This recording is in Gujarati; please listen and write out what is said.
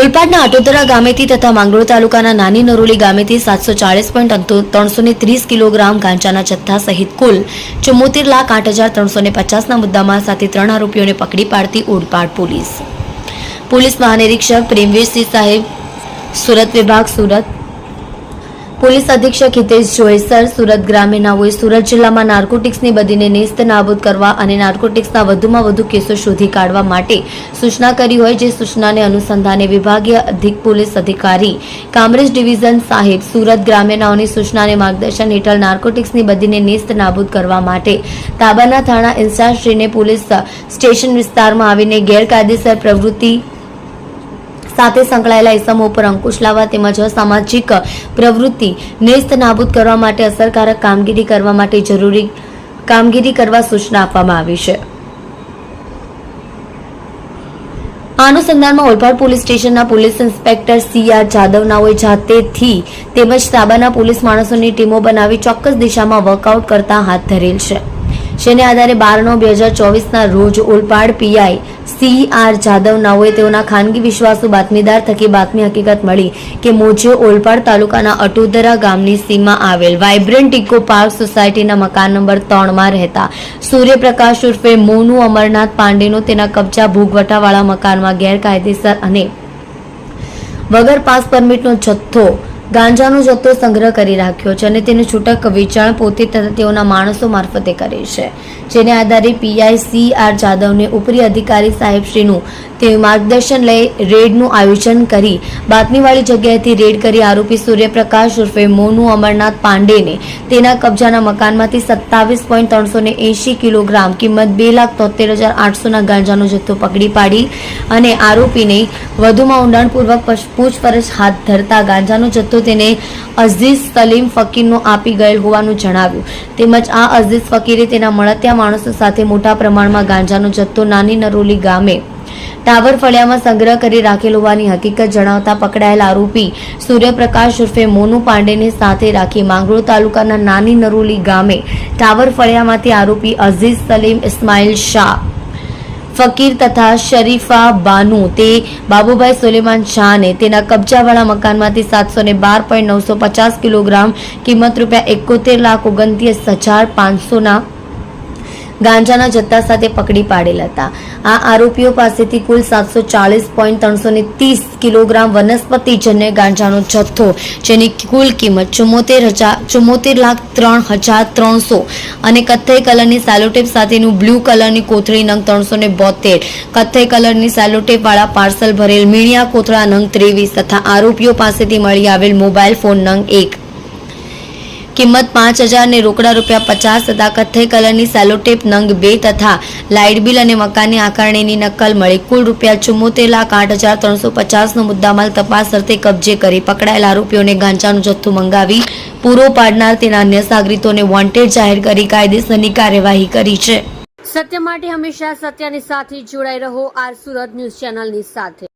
ઓલપાડના અટોદરા ગામેથી તથા માંગરોળ તાલુકાના નાની નરોલી ગામેથી સાતસો ચાળીસ પોઈન્ટ ત્રણસો ને ત્રીસ કિલોગ્રામ ગાંજાના જથ્થા સહિત કુલ ચુમ્મોતેર લાખ આઠ હજાર ત્રણસો ને પચાસના મુદ્દામાં સાથે ત્રણ આરોપીઓને પકડી પાડતી ઓલપાડ પોલીસ. પોલીસ મહાનિરીક્ષક પ્રેમવીરસિંહ સાહેબ, સુરત વિભાગ સુરત. પોલીસ અધિક્ષક હિતેશ જોયસર સુરત ગ્રામ્યનાઓએ સુરત જિલ્લામાં નાર્કોટિક્સની બદીને નેસ્ત નાબૂદ કરવા અને નાર્કોટિક્સના વધુમાં વધુ કેસો શોધી કાઢવા માટે સૂચના કરી હોય જે સૂચનાને અનુસંધાને વિભાગીય અધિક પોલીસ અધિકારી કામરેજ ડિવિઝન સાહેબ સુરત ગ્રામ્યનાઓની સૂચનાને માર્ગદર્શન હેઠળ નાર્કોટિક્સની બદીને નેસ્ત નાબૂદ કરવા માટે તાબાના થાણા ઇન્સાશ્રીને પોલીસ સ્ટેશન વિસ્તારમાં આવીને ગેરકાયદેસર પ્રવૃત્તિ સાથે સંકળાયેલા ઇસમો પર અંકુશ લાવવા તેમજ સામાજિક પ્રવૃત્તિ નેસ્ત નાબૂદ કરવા માટે અસરકારક કામગીરી કરવા માટે જરૂરી કામગીરી કરવા સૂચના આપવામાં આવી છે. અનુસંધાનમાં ઓલપાડ પોલીસ સ્ટેશનના પોલીસ ઇન્સ્પેક્ટર સી આર જાદવનાઓએ જાતેથી તેમજ તાબાના પોલીસ માણસોની ટીમો બનાવી ચોક્કસ દિશામાં વર્કઆઉટ કરતા હાથ ધરેલ છે. જેને આધારે બાર નવ બે હજાર ચોવીસના રોજ Olpad PI C R Jadav નાઓએ તેઓના ખાનગી વિશ્વાસુ બાતમીદાર થકી બાતમી હકીકત મળી કે મોજે ઓલપાડ તાલુકાના અટોદરા ગામની સીમા આવેલ વાઇબ્રન્ટ ઇકો પાર્ક સોસાયટીના મકાન નંબર ત્રણમાં રહેતા સૂર્યપ્રકાશ ઉર્ફે મોનુ અમરનાથ પાંડેનો તેના કબજા ભૂગવટાવાળા મકાનમાં ગેરકાયદેસર અને વગર પાસ પરમિટનો જથ્થો ગાંજાનો જથ્થો સંગ્રહ કરી રાખ્યો છે અને તેનું છૂટક વેચાણ પોતે તથા તેઓના માણસો મારફતે કરે છે. જેને આધારે પીઆઈ સી આર જાદવને ઉપરી અધિકારી સાહેબશ્રીનું તે માર્ગદર્શન લઈ રેડનું આયોજન કરી બાતમીવાળી જગ્યાએથી રેડ કરી આરોપી સૂર્યપ્રકાશ ઉર્ફે મોનુ અમરનાથ પાંડેને તેના કબજાના મકાનમાંથી સત્તાવીસ પોઈન્ટ ત્રણસો એંશી કિલોગ્રામ કિંમત બે લાખ તોતેર હજાર આઠસોના ગાંજાનો જથ્થો પકડી પાડી અને આરોપીને વધુમાં ઊંડાણપૂર્વક પૂછપરછ હાથ ધરતા ગાંજાનો જથ્થો તેને અઝીઝ સલીમ ફકીરનો આપી ગયેલ હોવાનું જણાવ્યું. તેમજ આ અઝીઝ ફકીરે તેના મળતિયા માણસો સાથે મોટા પ્રમાણમાં ગાંજાનો જથ્થો નાની નરોલી ગામે ટાવર ફળિયામાં સંગ્રહ કરી રાખેલ હોવાની હકીકત જણાવતા પકડાયેલ આરોપી સૂર્યપ્રકાશ ઉર્ફે મોનુ પાંડેને સાથે રાખી માંગરોળ તાલુકાના નાની નરોલી ગામે ટાવર ફળિયામાંથી આરોપી અઝીઝ સલીમ ઇસ્માઇલ શાહ, ફકીર તથા શરીફા બાનુ તે બાબુભાઈ સુલેમાન શાહને તેના કબજાવાળા મકાનમાંથી સાતસો ને બાર પોઈન્ટ નવસો પચાસ કિલોગ્રામ કિંમત રૂપિયા એકોતેર લાખ ઓગણત્રીસ હજાર પાંચસોના ગાંજાના જથ્થા સાથે પકડી પાડેલ હતા. આ આરોપીઓ પાસેથી કુલ સાતસો ચાળીસ પોઈન્ટ ત્રણસો ને ત્રીસ કિલોગ્રામ વનસ્પતિજન્ય ગાંજાનો જથ્થો, જેની કુલ કિંમત ચુમ્મોતેર હજાર, ચુમ્મોતેર લાખ ત્રણ હજાર ત્રણસો અને કથ્થઈ કલરની સેલોટેપ સાથેનું બ્લુ કલરની કોથળી નંગ ત્રણસો ને બોતેર, કથ્થઈ કલરની સેલોટેપવાળા પાર્સલ ભરેલ મીણિયા કોથળા નંગ ત્રેવીસ તથા આરોપીઓ પાસેથી મળી આવેલ મોબાઈલ ફોન નંગ એક. કિંમત પાંચ હજાર ને રોકડા રૂપિયા પચાસ તથા કથ્થઈ કલરની સેલોટેપ નંગ બે તથા લાઇટ બિલ અને મકાનની આકારણીની નકલ મળી. કુલ રૂપિયા ચુમ્મોતેર લાખ આઠ હજાર ત્રણસો પચાસનો મુદ્દામાલ તપાસ અર્થે કબજે કરી પકડાયેલ આરોપીઓને ગાંજાનો જથ્થો મંગાવી પૂરો પાડનાર તેના અન્ય સાગરીતોને વોન્ટેડ જાહેર કરી કાયદેસરની કાર્યવાહી કરી છે. સત્ય માટે હંમેશા સત્યની સાથે જોડાઈ રહો આર સુરત ન્યૂઝ ચેનલની સાથે.